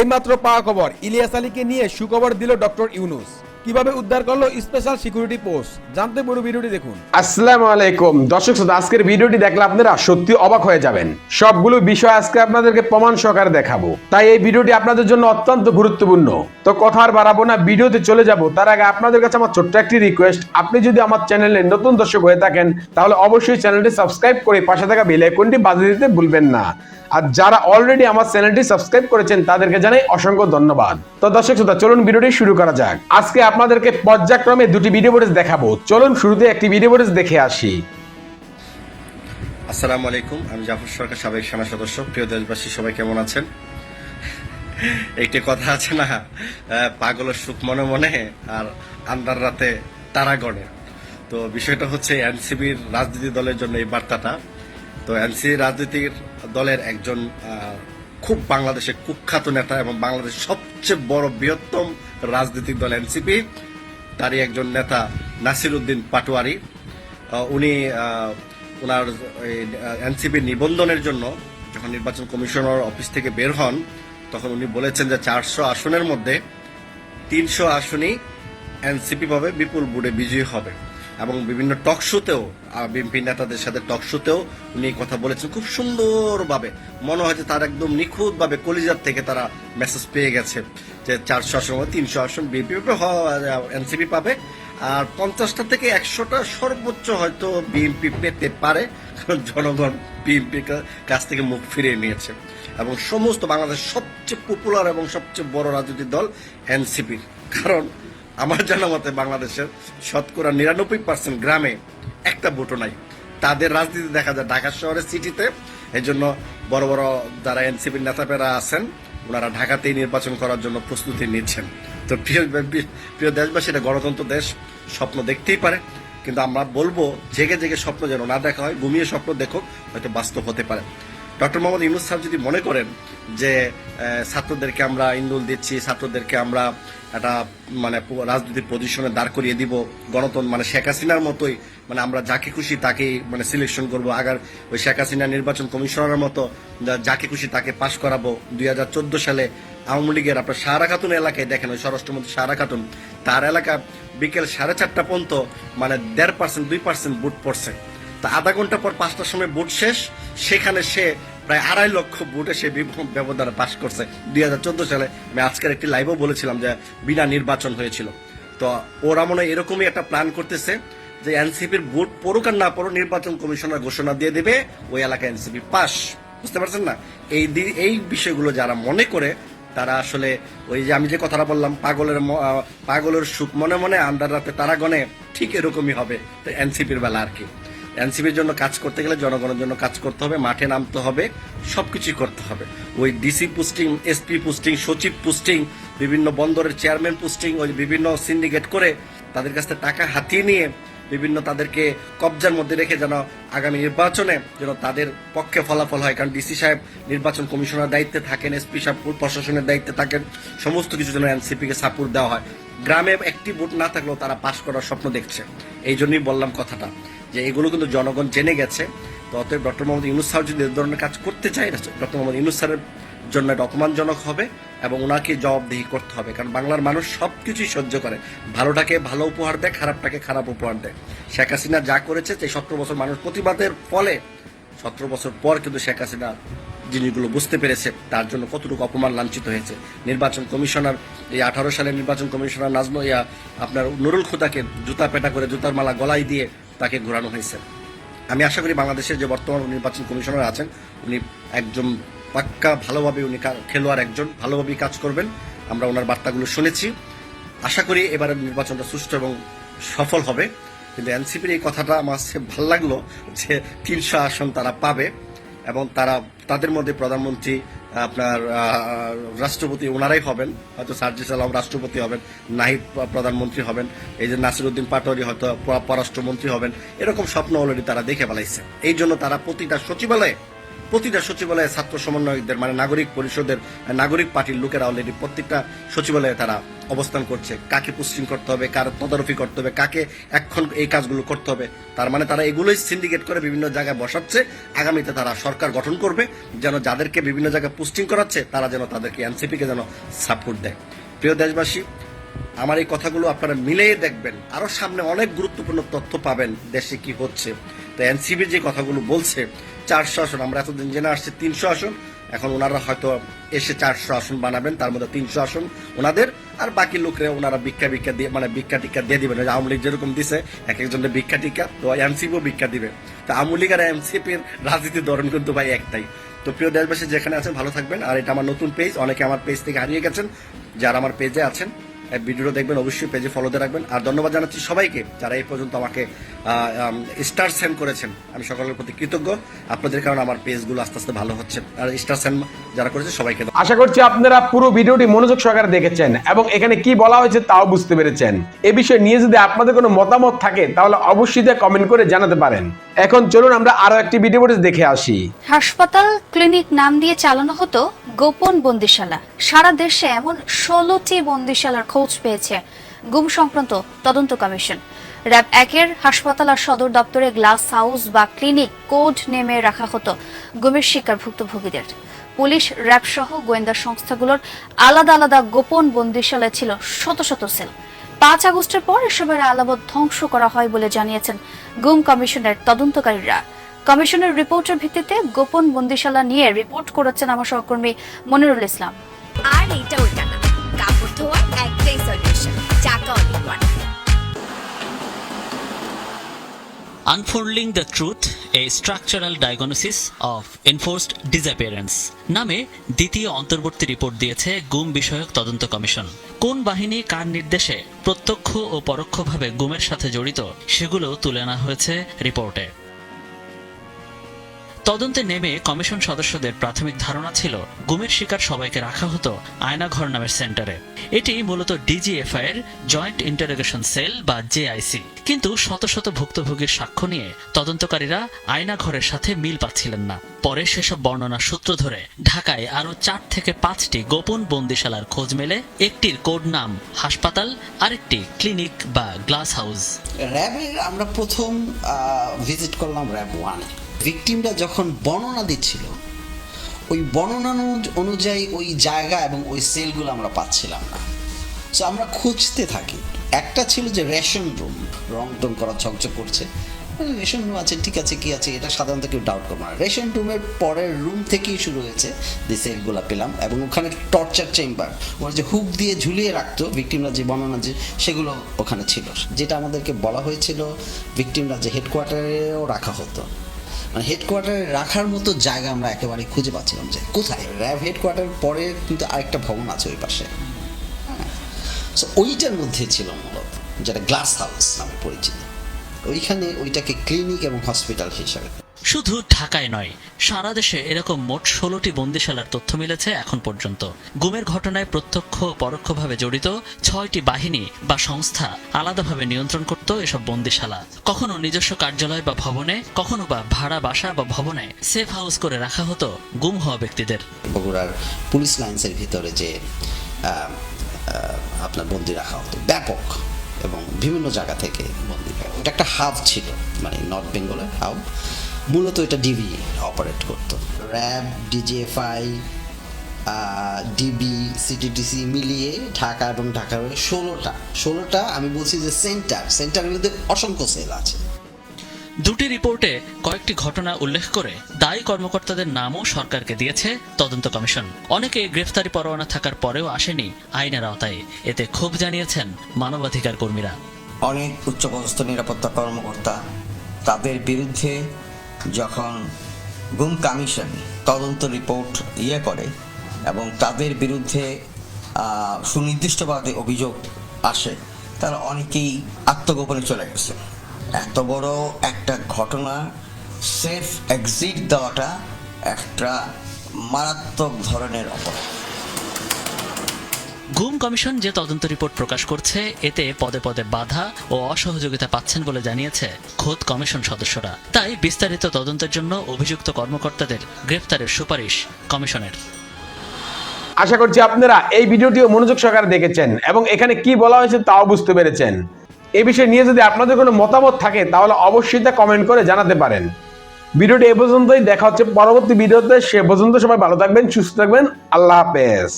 এইমাত্র পাওয়া খবর, ইলিয়াস আলীকে নিয়ে সুখবর দিল ডক্টর ইউনুস। কীভাবে উদ্ধার করল স্পেশাল সিকিউরিটি পোস্ট জানতে পুরো ভিডিওটি দেখুন। আসসালামু আলাইকুম। দর্শক শ্রোতা, আজকের ভিডিওটি দেখলে আপনারা সত্যি অবাক হয়ে যাবেন। সবগুলো বিষয় আজকে আপনাদেরকে প্রমাণ সহকারে দেখাবো। তাই এই ভিডিওটি আপনাদের জন্য অত্যন্ত গুরুত্বপূর্ণ। তো কথা আর বাড়াবো না, ভিডিওতে চলে যাব। তার আগে আপনাদের কাছে আমার ছোট্ট একটি রিকোয়েস্ট আপনি যদি আমার চ্যানেলে নতুন দর্শক হয়ে থাকেন, তাহলে অবশ্যই চ্যানেলটি সাবস্ক্রাইব করে পাশে থাকা বেল আইকনটি বাজিয়ে দিতে ভুলবেন না। আর যারা অলরেডি আমার চ্যানেলটি সাবস্ক্রাইব করেছেন, তাদেরকে জানাই অসংখ্য ধন্যবাদ। তো দর্শক শ্রোতা, চলুন ভিডিওটি শুরু করা যাক। আজকে আপনাদেরকে পর্যায়ক্রমে দুটি ভিডিও ফুটেজ দেখাবো। চলুন শুরুতে একটি ভিডিও ফুটেজ দেখে আসি। আসসালামু আলাইকুম, আমি জাফর সরকার, সাবেক সেনা সদস্য। প্রিয় দেশবাসী, সবাই কেমন আছেন? একটি কথা আছে না পাগলের সুখ মনে মনে, আর আন্দার রাতে তারা গণে। তো বিষয়টা হচ্ছে এনসিবির রাজনীতি দলের জন্য এই বার্তাটা। তো এনসিবি রাজনীতির দলের একজন খুব বাংলাদেশের কুখ্যাত নেতা এবং বাংলাদেশের সবচেয়ে বড় বৃহত্তম রাজনৈতিক দল এনসিপি, তারই একজন নেতা নাসির উদ্দিন পাটোয়ারি উনি ওনার এনসিপির নিবন্ধনের জন্য যখন নির্বাচন কমিশনার অফিস থেকে বের হন, তখন উনি বলেছেন যে চারশো আসনের মধ্যে তিনশো আসনই এনসিপি পাবে বিপুল বুড়ে বিজয়ী হবে। এবং বিভিন্ন টক শোতেও বিএনপি নেতাদের সাথে টক শোতেও উনি কথা বলেছেন খুব সুন্দরভাবে। মনে হয় যে তার একদম নিখুঁতভাবে কলিজার থেকে তারা মেসেজ পেয়ে গেছে যে চারশো আসন বা তিনশো আসন বিএনপি এনসিপি পাবে। আর পঞ্চাশটা থেকে একশোটা সর্বোচ্চ হয়তো বিএনপি পেতে পারে জনগণ বিএনপির কাছ থেকে মুখ ফিরিয়ে নিয়েছে। এবং সমস্ত বাংলাদেশের সবচেয়ে পপুলার এবং সবচেয়ে বড় রাজনৈতিক দল এনসিপি কারণ আমার জানা মতে বাংলাদেশের শতকরা নিরানব্বই পার্সেন্ট গ্রামে একটা ভোটও নাই। তাদের রাজনীতি দেখা যায় ঢাকা শহরের সিটিতে। এই জন্য বড় বড় যারা এনসিপির নেতাপেরা আছেন, ওনারা ঢাকাতেই নির্বাচন করার জন্য প্রস্তুতি নিচ্ছেন। তো প্রিয় প্রিয় দেশবাসী, এটা গণতন্ত্র দেশ, স্বপ্ন দেখতেই পারে। কিন্তু আমরা বলব, জেগে জেগে স্বপ্ন যেন না দেখা হয়, ঘুমিয়ে স্বপ্ন দেখো হয়তো বাস্তব হতে পারে। ডক্টর মোহাম্মদ ইউনুস সাহেব যদি মনে করেন যে ছাত্রদেরকে আমরা ইন্দুল দিচ্ছি, ছাত্রদেরকে আমরা একটা মানে রাজনৈতিক পজিশনে দাঁড় করিয়ে দিব গণতন্ত্র মানে শেখ হাসিনার মতোই মানে আমরা যাকে খুশি তাকেই মানে সিলেকশন করব। আগার ওই শেখ হাসিনা নির্বাচন কমিশনারের মতো যাকে খুশি তাকে পাশ করাবো। দুই হাজার চোদ্দ সালে আওয়ামী লীগের আপনার সারা খাতুন এলাকায় দেখেন, ওই স্বরাষ্ট্রমন্ত্রী সারা খাতুন, তার এলাকা বিকেল সাড়ে চারটা পর্যন্ত মানে দেড় পার্সেন্ট দুই পার্সেন্ট বুট পড়ছে। তা আধা ঘণ্টা পর পাঁচটার সময় বুট শেষ, সেখানে সে প্রায় আড়াই লক্ষ ভোটে সে ব্যবধানে পাশ করছে। দুই হাজার চোদ্দ সালে আমি আজকের একটি লাইভও বলেছিলাম যে বিনা নির্বাচন হয়েছিল। তো ওরা মনে এরকমই একটা প্ল্যান করতেছে যে এনসিপির ভোট পড়ুক আর না পড়ুক নির্বাচন কমিশনার ঘোষণা দিয়ে দেবে, ওই এলাকায় এনসিপি পাস বুঝতে পারছেন না? এই এই বিষয়গুলো যারা মনে করে, তারা আসলে ওই যে আমি যে কথাটা বললাম, পাগলের পাগলের সুখ মনে মনে আন্দার রাতে তারা গনে ঠিক এরকমই হবে। তো এনসিপির বেলা আর কি। এনসিপির জন্য কাজ করতে গেলে জনগণের জন্য কাজ করতে হবে, মাঠে নামতে হবে, সবকিছুই করতে হবে। ওই ডিসি পোস্টিং এসপি পোস্টিং সচিব পোস্টিং বিভিন্ন বন্দরের চেয়ারম্যান পোস্টিং ওই বিভিন্ন সিন্ডিকেট করে তাদের কাছ থেকে টাকা হাতিয়ে নিয়ে বিভিন্ন তাদেরকে কবজার মধ্যে রেখে যেন আগামী নির্বাচনে যেন তাদের পক্ষে ফলাফল হয়। কারণ ডিসি সাহেব নির্বাচন কমিশনার দায়িত্বে থাকেন এসপি সাহেব প্রশাসনের দায়িত্বে থাকেন, সমস্ত কিছু যেন এনসিপি কে সাপোর্ট দেওয়া হয়। গ্রামে একটি ভোট না থাকলেও তারা পাশ করার স্বপ্ন দেখছে। এই জন্যই বললাম কথাটা। যে এগুলো কিন্তু জনগণ জেনে গেছে। তো অতএব ডক্টর মোহাম্মদ ইউনুস সাহেব যদি এ ধরনের কাজ করতে চায় ডক্টর মোহাম্মদ ইউনুস স্যারের জন্য এটা অপমানজনক হবে এবং ওনাকে জবাবদিহি করতে হবে। কারণ বাংলার মানুষ সব কিছুই সহ্য করে। ভালোটাকে ভালো উপহার দেয়, খারাপটাকে খারাপ উপহার দেয়। শেখ হাসিনা যা করেছে, সেই সতেরো বছর মানুষ প্রতিবাদের ফলে সতেরো বছর পর কিন্তু শেখ হাসিনা জিনিসগুলো বুঝতে পেরেছে। তার জন্য কতটুকু অপমান লাঞ্ছিত হয়েছে। নির্বাচন কমিশনার, এই আঠারো সালে নির্বাচন কমিশনার নাজম ইয়া আপনার নুরুল খুদাকে জুতা পেটা করে জুতার মালা গলায় দিয়ে তাকে ঘোরানো হয়েছে। আমি আশা করি বাংলাদেশের যে বর্তমান নির্বাচন কমিশনার আছেন, উনি একজন পাক্কা, ভালোভাবে উনি খেলোয়াড় একজন, ভালোভাবেই কাজ করবেন। আমরা ওনার বার্তাগুলো শুনেছি। আশা করি এবারের নির্বাচনটা সুষ্ঠু এবং সফল হবে। কিন্তু এনসিপির এই কথাটা আমার ভালো লাগল যে তিনশো আসন তারা পাবে এবং তারা তাদের মধ্যে প্রধানমন্ত্রী আপনার রাষ্ট্রপতি ওনারাই হবেন, হয়তো সার্জিস আলম রাষ্ট্রপতি হবেন, নাহিদ প্রধানমন্ত্রী হবেন, এই যে নাসিরুদ্দিন পাটোয়ারি হয়তো পররাষ্ট্রমন্ত্রী হবেন, এরকম স্বপ্ন অলরেডি তারা দেখে বেলাইছে এই জন্য তারা প্রতিটা সচিবালয়ে প্রতিটা সচিবালয়ে ছাত্র সমন্বয়কদের মানে নাগরিক পরিষদের নাগরিক পার্টির লোকেরা অলরেডি প্রত্যেকটা সচিবালয়ে তারা অবস্থান করছে। কাকে পোস্টিং করতে হবে, কার তদারকি করতে হবে, কাকে এখন এই কাজগুলো করতে হবে। তার মানে তারা এগুলোই সিন্ডিকেট করে বিভিন্ন জায়গায় বসাচ্ছে। আগামীতে তারা সরকার গঠন করবে, যেন যাদেরকে বিভিন্ন জায়গায় পোস্টিং করাচ্ছে, তারা যেন তাদেরকে এনসিপি কে যেন সাপোর্ট দেয়। প্রিয় দেশবাসী, আমার এই কথাগুলো আপনারা মিলেই দেখবেন। আরও সামনে অনেক গুরুত্বপূর্ণ তথ্য পাবেন দেশে কি হচ্ছে। তো এনসিবির যে কথাগুলো বলছে চারশো আসন। আমরা এতদিন জেনে আসছি তিনশো আসন। এখন ওনারা হয়তো এসে চারশো আসন বানাবেন, তার মধ্যে তিনশো আসন ওনাদের, আর বাকি লোকরা ওনারা ভিক্ষা ভিক্ষা দিয়ে মানে ভিক্ষা টিক্ষা দিয়ে দিবেন। আওয়ামী লীগ যেরকম দিছে, এক একজনের ভিক্ষা টিক্ষা, তো এনসিপিও ভিক্ষা দিবে। তো আওয়ামী লীগ আর এনসিপির রাজনীতির ধরন কিন্তু ভাই একটাই। তো প্রিয় দেশবাসী যেখানে আছেন ভালো থাকবেন। আর এটা আমার নতুন পেজ অনেকে আমার পেজ থেকে হারিয়ে গেছেন। যারা আমার পেজে আছেন ভিডিওটা দেখবেন অবশ্যই পেজে ফলোতে রাখবেন। আর ধন্যবাদ জানাচ্ছি সবাইকে যারা এই পর্যন্ত আমাকে স্টার সেন্ড করেছেন। আমি সকলের প্রতি কৃতজ্ঞ। আপনাদের কারণে আমার পেজগুলো আস্তে আস্তে ভালো হচ্ছে। আর স্টার সেন্ড যারা করেছে সবাইকে আশা করছি আপনারা পুরো ভিডিওটি মনোযোগ সহকারে দেখেছেন এবং এখানে কি বলা হয়েছে তাও বুঝতে পেরেছেন। এ বিষয়ে নিয়ে যদি আপনাদের কোনো মতামত থাকে তাহলে অবশ্যই তা কমেন্ট করে জানাতে পারেন। এখন চলুন আমরা আরও একটি ভিডিও দেখে আসি। হাসপাতাল ক্লিনিক নাম দিয়ে চালানো হতো গোপন বন্দিশালা। সারা দেশে এমন ষোলোটি বন্দিশালার খোঁজ পেয়েছে গুম সংক্রান্ত তদন্ত কমিশন। র্যাব একের হাসপাতাল আর সদর দপ্তরে গ্লাস হাউস বা ক্লিনিক কোড নেমে রাখা হতো গুমের শিকার ভুক্তভোগীদের। পুলিশ, র্যাব সহ গোয়েন্দা সংস্থাগুলোর আলাদা আলাদা গোপন বন্দিশালায় ছিল শত শত সেল। পাঁচ আগস্টের পর এসবের আলামত ধ্বংস করা হয় বলে জানিয়েছেন গুম কমিশনের তদন্তকারীরা। কমিশনের রিপোর্টের ভিত্তিতে গোপন বন্দিশালা নিয়ে রিপোর্ট করেছেন আমার সহকর্মী মনিরুল ইসলাম। আর এইটা ওইটা না। কাপড় ধোয়ার একটাই সলিউশন চাকা অনেক unfolding the truth a structural diagnosis of enforced disappearance নামে দ্বিতীয় অন্তর্বর্তী রিপোর্ট দিয়েছে গুম বিষয়ক তদন্ত কমিশন। কোন বাহিনী কার নির্দেশে প্রত্যক্ষ ও পরোক্ষভাবে গুমের সাথে জড়িত সেগুলো তুলে আনা হয়েছে রিপোর্টে। তদন্তে নেমে কমিশন সদস্যদের প্রাথমিক ধারণা ছিল, গুমের শিকার সবাইকে রাখা হতো আয়নাঘর নামের সেন্টারে। এটি মূলত ডিজিএফআই এর জয়েন্ট ইন্টারোগেশন সেল বা জেআইসি। কিন্তু শত শত ভুক্তভোগীর সাক্ষ্য নিয়ে তদন্তকারীরা আয়নাঘরের সাথে মিল পাচ্ছিলেন না। পরে সেসব বর্ণনা সূত্র ধরে ঢাকায় আরও চার থেকে পাঁচটি গোপন বন্দিশালার খোঁজ মেলে, একটির কোড নাম হাসপাতাল, আরেকটি ক্লিনিক বা গ্লাস হাউস। র্যাবের আমরা প্রথম ভিজিট করলাম র্যাব ওয়ানে। ভিকটিমরা যখন বর্ণনা দিচ্ছিল, ওই বর্ণনা অনুযায়ী ওই জায়গা এবং ওই সেলগুলো আমরা পাচ্ছিলাম না। সো আমরা খুঁজতে থাকি। একটা ছিল যে রেশন রুম, রং টং করা ঝকঝক করছে। রেশন রুম আছে, ঠিক আছে, কি আছে, এটা সাধারণত কেউ ডাউট করবে না। রেশন রুমের পরের রুম থেকেই শুরু হয়েছে যে সেলগুলো পেলাম এবং ওখানে টর্চার চেম্বার ওরা যে হুক দিয়ে ঝুলিয়ে রাখতো ভিকটিমরা যে বর্ণনা যে সেগুলো ওখানে ছিল। যেটা আমাদেরকে বলা হয়েছিল ভিকটিমরা যে হেডকোয়ার্টারেও রাখা হতো। মানে হেডকোয়ার্টারে রাখার মতো জায়গা আমরা একেবারে খুঁজে পাচ্ছিলাম যে কোথায়? র্যাব হেডকোয়ার্টার পরে কিন্তু আরেকটা ভবন আছে ওই পাশে। সো ওইটার মধ্যে ছিল মূলত, যেটা গ্লাস হাউস নামে পরিচিত। ওইখানে ওইটাকে ক্লিনিক এবং হসপিটাল হিসাবে শুধু ঢাকায় নয়, সারা দেশে এরকম মোট ষোলোটি বন্দিশালার তথ্য মিলেছে এখন পর্যন্ত। গুমের ঘটনায় প্রত্যক্ষ ও পরোক্ষভাবে জড়িত ছয়টি বাহিনী বা সংস্থা আলাদাভাবে নিয়ন্ত্রণ করত এসব বন্দিশালা। কখনো নিজস্ব কার্যালয় বা ভবনে, কখনো বা ভাড়া বাসা বা ভবনে সেফ হাউস করে রাখা হতো গুম হওয়া ব্যক্তিদের। বগুড়ার পুলিশ লাইন্সের ভিতরে যে আপনার বন্দি রাখা হতো, ব্যাপক এবং বিভিন্ন জায়গা থেকে বন্দি ওটা একটা হাব ছিল মানে নর্থ বেঙ্গলের হাব। মূলত এটা ডিবি অপারেট করতো। র্যাব ডিজিএফআই ডিবি সিটিটিসি মিলিয়ে ঢাকা এবং ঢাকার ষোলোটা। ষোলোটা আমি বলছি যে সেন্টার সেন্টারগুলোতে অসংখ্য সেল আছে। দুটি রিপোর্টে কয়েকটি ঘটনা উল্লেখ করে দায়ী কর্মকর্তাদের নামও সরকারকে দিয়েছে তদন্ত কমিশন। অনেকে গ্রেফতারি পরোয়ানা থাকার পরেও আসেনি আইনের আওতায়। এতে ক্ষোভ জানিয়েছেন মানবাধিকার কর্মীরা। অনেক উচ্চপদস্থ নিরাপত্তা কর্মকর্তা তাদের বিরুদ্ধে যখন গুম কমিশন তদন্ত রিপোর্ট ইয়ে করে এবং তাদের বিরুদ্ধে সুনির্দিষ্টভাবে অভিযোগ আসে, তারা অনেকেই আত্মগোপনে চলে গেছে। এত বড় একটা ঘটনা সেফ এক্সিট দেওয়াটা একটা মারাত্মক ধরনের অপরাধ। গুম কমিশন যে তদন্ত রিপোর্ট প্রকাশ করছে, এতে পদে পদে বাধা ও অসহযোগিতা পাচ্ছেন বলে জানিয়েছে খোদ কমিশন সদস্যরা। তাই বিস্তারিত তদন্তের জন্য অভিযুক্ত কর্মকর্তাদের গ্রেফতারের সুপারিশ কমিশনের। আশা করছি আপনারা এই ভিডিওটিও মনোযোগ সহকারে দেখেছেন এবং এখানে কি বলা হয়েছে তাও বুঝতে পেরেছেন। এই বিষয় নিয়ে যদি আপনাদের কোনো মতামত থাকে, তাহলে অবশ্যই তা কমেন্ট করে জানাতে পারেন। ভিডিওটি এ পর্যন্তই, দেখা হচ্ছে পরবর্তী ভিডিওতে। সে পর্যন্ত সবাই ভালো থাকবেন, সুস্থ থাকবেন। আল্লাহ হাফেজ।